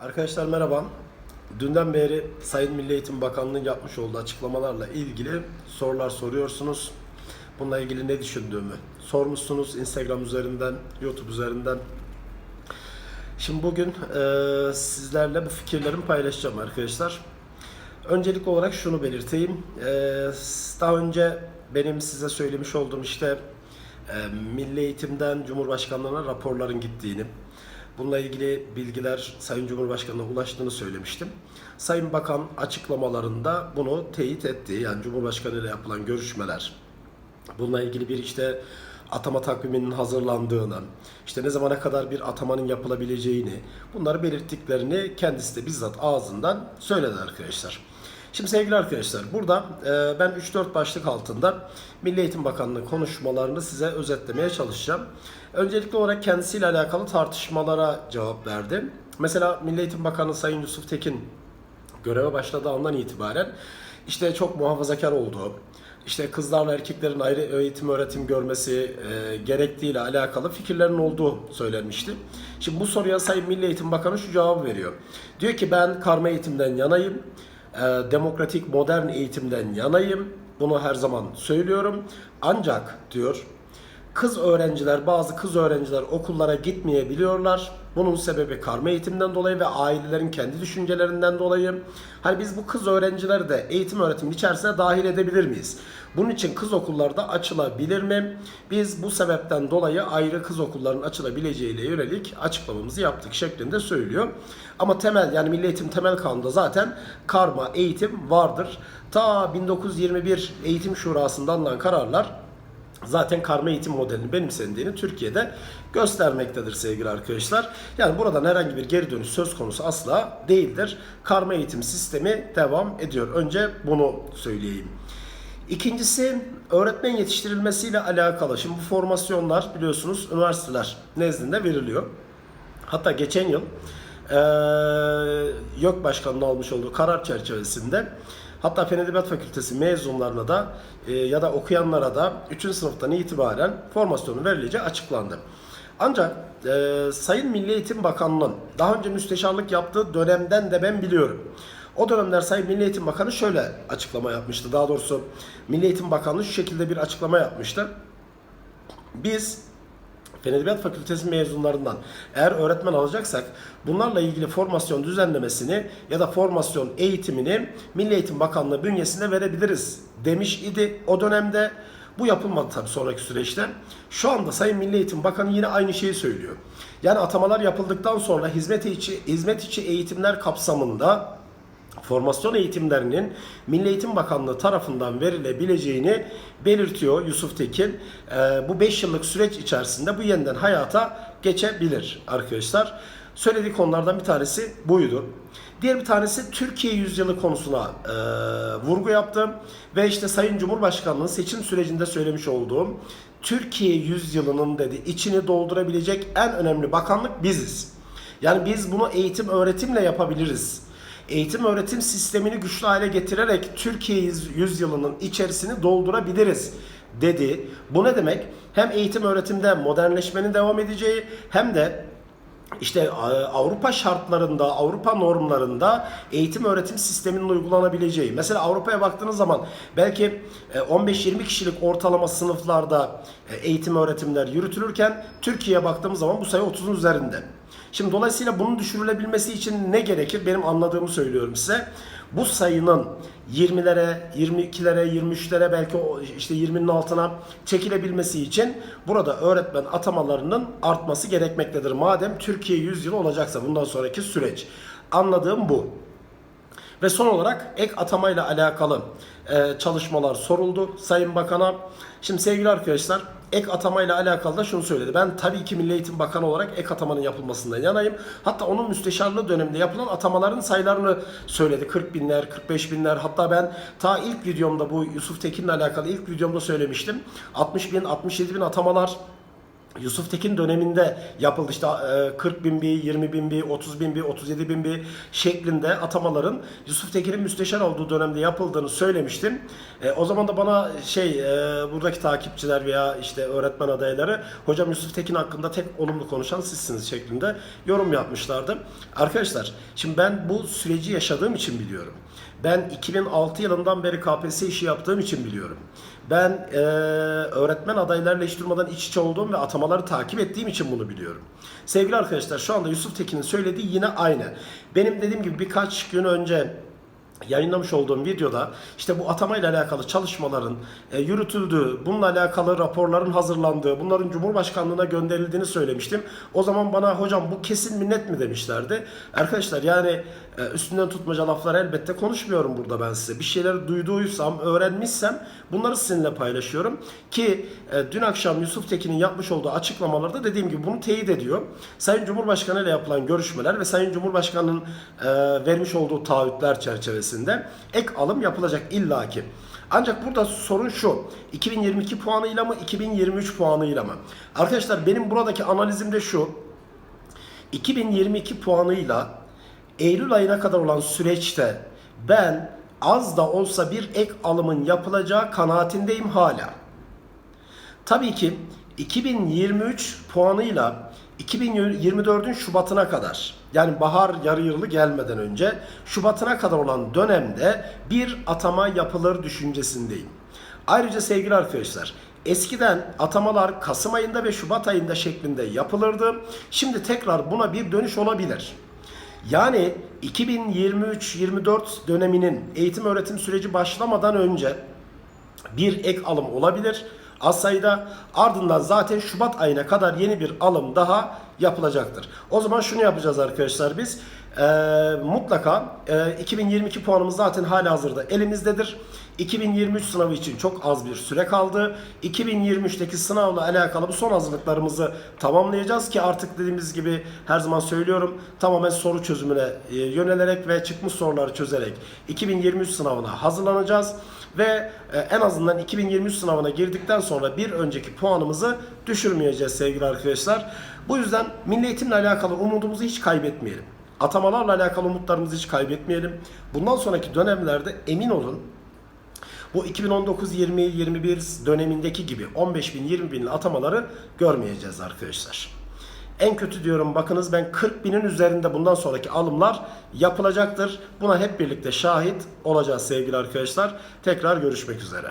Arkadaşlar merhaba. Dünden beri Sayın Milli Eğitim Bakanlığı'nın yapmış olduğu açıklamalarla ilgili sorular soruyorsunuz. Bununla ilgili ne düşündüğümü sormuşsunuz Instagram üzerinden, YouTube üzerinden. Şimdi bugün eee, sizlerle bu fikirlerimi paylaşacağım arkadaşlar. Öncelik olarak şunu belirteyim. Eee, daha önce benim size söylemiş olduğum işte eee, Milli Eğitim'den Cumhurbaşkanlığına raporların gittiğini, bununla ilgili bilgiler Sayın Cumhurbaşkanı'na ulaştığını söylemiştim. Sayın Bakan açıklamalarında bunu teyit etti. Yani Cumhurbaşkanı ile yapılan görüşmeler, Bununla ilgili bir işte atama takviminin hazırlandığını, işte ne zamana kadar bir atamanın yapılabileceğini, bunları belirttiklerini kendisi de bizzat ağzından söyledi arkadaşlar. Şimdi sevgili arkadaşlar burada e, ben 3-4 başlık altında Milli Eğitim Bakanlığı konuşmalarını size özetlemeye çalışacağım. Öncelikli olarak kendisiyle alakalı tartışmalara cevap verdi. Mesela Milli Eğitim Bakanı Sayın Yusuf Tekin göreve başladığı andan itibaren işte çok muhafazakar olduğu, işte kızlarla erkeklerin ayrı eğitim öğretim görmesi e, gerektiğiyle alakalı fikirlerin olduğu söylenmişti. Şimdi bu soruya Sayın Milli Eğitim Bakanı şu cevabı veriyor. Diyor ki ben karma eğitimden yanayım, demokratik modern eğitimden yanayım. Bunu her zaman söylüyorum. Ancak diyor Kız öğrenciler, bazı kız öğrenciler okullara gitmeyebiliyorlar. Bunun sebebi karma eğitimden dolayı ve ailelerin kendi düşüncelerinden dolayı. Hani biz bu kız öğrencileri de eğitim öğretimin içerisine dahil edebilir miyiz? Bunun için kız okulları da açılabilir mi? Biz bu sebepten dolayı ayrı kız okullarının açılabileceğiyle yönelik açıklamamızı yaptık şeklinde söylüyor. Ama temel yani Milli Eğitim Temel Kanunu'nda zaten karma eğitim vardır. Ta 1921 Eğitim Şurası'ndan alınan kararlar zaten karma eğitim modelini benimsendiğini Türkiye'de göstermektedir sevgili arkadaşlar. Yani buradan herhangi bir geri dönüş söz konusu asla değildir. Karma eğitim sistemi devam ediyor. Önce bunu söyleyeyim. İkincisi öğretmen yetiştirilmesiyle alakalı. Şimdi bu formasyonlar biliyorsunuz üniversiteler nezdinde veriliyor. Hatta geçen yıl eee YÖK Başkanı'nın almış olduğu karar çerçevesinde hatta Fen Edebiyat Fakültesi mezunlarına da e, ya da okuyanlara da 3. sınıftan itibaren formasyonu verileceği açıklandı. Ancak e, Sayın Milli Eğitim Bakanlığı'nın daha önce müsteşarlık yaptığı dönemden de ben biliyorum. O dönemler Sayın Milli Eğitim Bakanı şöyle açıklama yapmıştı. Daha doğrusu Milli Eğitim Bakanlığı şu şekilde bir açıklama yapmıştı. Biz Fen Edebiyat Fakültesi mezunlarından eğer öğretmen alacaksak bunlarla ilgili formasyon düzenlemesini ya da formasyon eğitimini Milli Eğitim Bakanlığı bünyesinde verebiliriz demiş idi o dönemde. Bu yapılmadı tabii sonraki süreçte. Şu anda Sayın Milli Eğitim Bakanı yine aynı şeyi söylüyor. Yani atamalar yapıldıktan sonra hizmet içi, hizmet içi eğitimler kapsamında formasyon eğitimlerinin Milli Eğitim Bakanlığı tarafından verilebileceğini belirtiyor Yusuf Tekin. Ee, bu 5 yıllık süreç içerisinde bu yeniden hayata geçebilir arkadaşlar. Söylediği konulardan bir tanesi buydu. Diğer bir tanesi Türkiye yüzyılı konusuna e, vurgu yaptım. Ve işte Sayın Cumhurbaşkanı'nın seçim sürecinde söylemiş olduğum Türkiye yüzyılının dedi içini doldurabilecek en önemli bakanlık biziz. Yani biz bunu eğitim öğretimle yapabiliriz eğitim öğretim sistemini güçlü hale getirerek Türkiye yüzyılının içerisini doldurabiliriz dedi. Bu ne demek? Hem eğitim öğretimde modernleşmenin devam edeceği hem de işte Avrupa şartlarında, Avrupa normlarında eğitim öğretim sisteminin uygulanabileceği. Mesela Avrupa'ya baktığınız zaman belki 15-20 kişilik ortalama sınıflarda eğitim öğretimler yürütülürken Türkiye'ye baktığımız zaman bu sayı 30'un üzerinde. Şimdi dolayısıyla bunun düşürülebilmesi için ne gerekir? Benim anladığımı söylüyorum size. Bu sayının 20'lere, 22'lere, 23'lere belki işte 20'nin altına çekilebilmesi için burada öğretmen atamalarının artması gerekmektedir. Madem Türkiye 100 yıl olacaksa bundan sonraki süreç. Anladığım bu. Ve son olarak ek atamayla alakalı e, çalışmalar soruldu Sayın Bakan'a. Şimdi sevgili arkadaşlar ek atamayla alakalı da şunu söyledi. Ben tabii ki Milli Eğitim Bakanı olarak ek atamanın yapılmasından yanayım. Hatta onun müsteşarlığı döneminde yapılan atamaların sayılarını söyledi. 40 binler, 45 binler. Hatta ben ta ilk videomda bu Yusuf Tekin'le alakalı ilk videomda söylemiştim. 60 bin, 67 bin atamalar Yusuf Tekin döneminde yapıldı işte e, 40 bin bir, 20 bin bir, 30 bin bir, 37 bin bir şeklinde atamaların Yusuf Tekin'in müsteşar olduğu dönemde yapıldığını söylemiştim. E, o zaman da bana şey e, buradaki takipçiler veya işte öğretmen adayları hocam Yusuf Tekin hakkında tek olumlu konuşan sizsiniz şeklinde yorum yapmışlardı. Arkadaşlar şimdi ben bu süreci yaşadığım için biliyorum. Ben 2006 yılından beri KPSS işi yaptığım için biliyorum. Ben e, öğretmen adaylarıyla iş durmadan iç içe olduğum ve atamaları takip ettiğim için bunu biliyorum. Sevgili arkadaşlar şu anda Yusuf Tekin'in söylediği yine aynı. Benim dediğim gibi birkaç gün önce yayınlamış olduğum videoda işte bu atamayla alakalı çalışmaların e, yürütüldüğü, bununla alakalı raporların hazırlandığı, bunların Cumhurbaşkanlığına gönderildiğini söylemiştim. O zaman bana hocam bu kesin minnet mi demişlerdi. Arkadaşlar yani e, üstünden tutmaca laflar elbette konuşmuyorum burada ben size. Bir şeyleri duyduğuysam, öğrenmişsem bunları sizinle paylaşıyorum. Ki e, dün akşam Yusuf Tekin'in yapmış olduğu açıklamalarda dediğim gibi bunu teyit ediyor. Sayın Cumhurbaşkanı ile yapılan görüşmeler ve Sayın Cumhurbaşkanı'nın e, vermiş olduğu taahhütler çerçevesinde ek alım yapılacak illaki. Ancak burada sorun şu. 2022 puanıyla mı 2023 puanıyla mı? Arkadaşlar benim buradaki analizim de şu. 2022 puanıyla Eylül ayına kadar olan süreçte ben az da olsa bir ek alımın yapılacağı kanaatindeyim hala. Tabii ki 2023 puanıyla 2024'ün Şubat'ına kadar yani bahar yarı yılı gelmeden önce Şubat'ına kadar olan dönemde bir atama yapılır düşüncesindeyim. Ayrıca sevgili arkadaşlar eskiden atamalar Kasım ayında ve Şubat ayında şeklinde yapılırdı. Şimdi tekrar buna bir dönüş olabilir. Yani 2023-24 döneminin eğitim öğretim süreci başlamadan önce bir ek alım olabilir. Az sayıda ardından zaten Şubat ayına kadar yeni bir alım daha yapılacaktır. O zaman şunu yapacağız arkadaşlar biz. Ee, mutlaka e, 2022 puanımız zaten hala hazırda elimizdedir. 2023 sınavı için çok az bir süre kaldı. 2023'teki sınavla alakalı bu son hazırlıklarımızı tamamlayacağız ki artık dediğimiz gibi her zaman söylüyorum tamamen soru çözümüne e, yönelerek ve çıkmış soruları çözerek 2023 sınavına hazırlanacağız ve e, en azından 2023 sınavına girdikten sonra bir önceki puanımızı düşürmeyeceğiz sevgili arkadaşlar. Bu yüzden milli eğitimle alakalı umudumuzu hiç kaybetmeyelim. Atamalarla alakalı umutlarımızı hiç kaybetmeyelim. Bundan sonraki dönemlerde emin olun bu 2019-20-21 dönemindeki gibi 15 bin 20 binli atamaları görmeyeceğiz arkadaşlar. En kötü diyorum bakınız ben 40 binin üzerinde bundan sonraki alımlar yapılacaktır. Buna hep birlikte şahit olacağız sevgili arkadaşlar. Tekrar görüşmek üzere.